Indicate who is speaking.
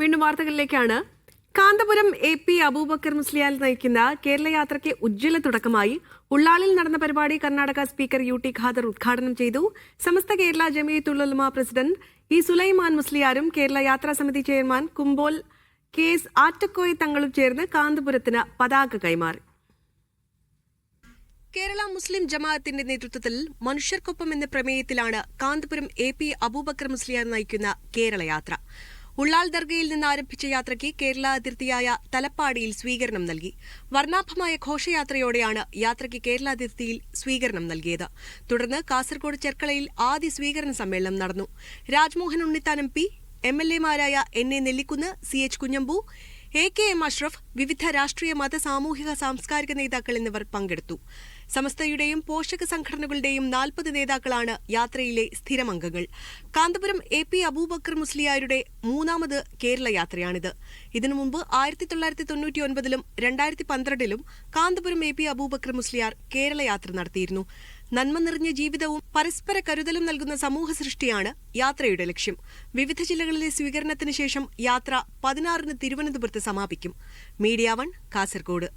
Speaker 1: വീണ്ടും വാർത്തകളിലേക്കാണ്. Kanthapuram A P Abubakar Musliyar നയിക്കുന്ന കേരള യാത്രയ്ക്ക് ഉജ്ജ്വല തുടക്കമായി. ഉള്ളാളിൽ നടന്ന പരിപാടി Karnataka speaker U T Khader ഉദ്ഘാടനം ചെയ്തു. സമസ്ത കേരള ജമിയത്തുൽ ഉലമ പ്രസിഡന്റ് ഇ സുലൈമാൻ മുസ്ലിയാരും കേരള യാത്രാ സമിതി chairman Kumbol K S Attakoya തങ്ങളും ചേർന്ന് കാന്തപുരത്തിന് പതാക കൈമാറി. കേരള മുസ്ലിം ജമാഅത്തിന്റെ നേതൃത്വത്തിൽ മനുഷ്യർക്കൊപ്പം എന്ന പ്രമേയത്തിലാണ് കാന്തപുരം എ പി അബൂബക്കർ മുസ്ലിയാർ നയിക്കുന്ന കേരള യാത്ര. ഉള്ളാൾ ദർഗയിൽ നിന്ന് ആരംഭിച്ച യാത്രയ്ക്ക് കേരള അതിർത്തിയായ തലപ്പാടിയിൽ സ്വീകരണം നൽകി. വർണാഭമായ ഘോഷയാത്രയോടെയാണ് യാത്രയ്ക്ക് കേരള അതിർത്തിയിൽ സ്വീകരണം നൽകിയത്. തുടർന്ന് കാസർഗോഡ് ചെർക്കളയിൽ ആദ്യ സ്വീകരണ സമ്മേളനം നടന്നു. Rajmohan Unnithan M P M L എമാരായ N A Nellikkunnu C H Kunhambu A K M Ashraf വിവിധ രാഷ്ട്രീയ മത സാമൂഹിക സാംസ്കാരിക നേതാക്കൾ എന്നിവർ പങ്കെടുത്തു. സമസ്തയുടെയും പോഷക സംഘടനകളുടെയും നാൽപ്പത് നേതാക്കളാണ് യാത്രയിലെ സ്ഥിരം അംഗങ്ങൾ കാന്തപുരം എ പി അബൂബക്കർ മുസ്ലിയാരുടെ മൂന്നാമത് കേരള യാത്രയാണിത്. ഇതിനു മുമ്പ് ആയിരത്തി തൊള്ളായിരത്തി തൊണ്ണൂറ്റി ഒൻപതിലും രണ്ടായിരത്തി പന്ത്രണ്ടിലും കാന്തപുരം എ പി അബൂബക്കർ മുസ്ലിയാർ കേരള യാത്ര നടത്തിയിരുന്നു. നന്മ നിറഞ്ഞ ജീവിതവും പരസ്പര കരുതലും നൽകുന്ന സമൂഹ സൃഷ്ടിയാണ് യാത്രയുടെ ലക്ഷ്യം. വിവിധ ജില്ലകളിലെ സ്വീകരണത്തിന് ശേഷം യാത്ര പതിനാറിന് തിരുവനന്തപുരത്ത് സമാപിക്കും. Media one Kasaragod.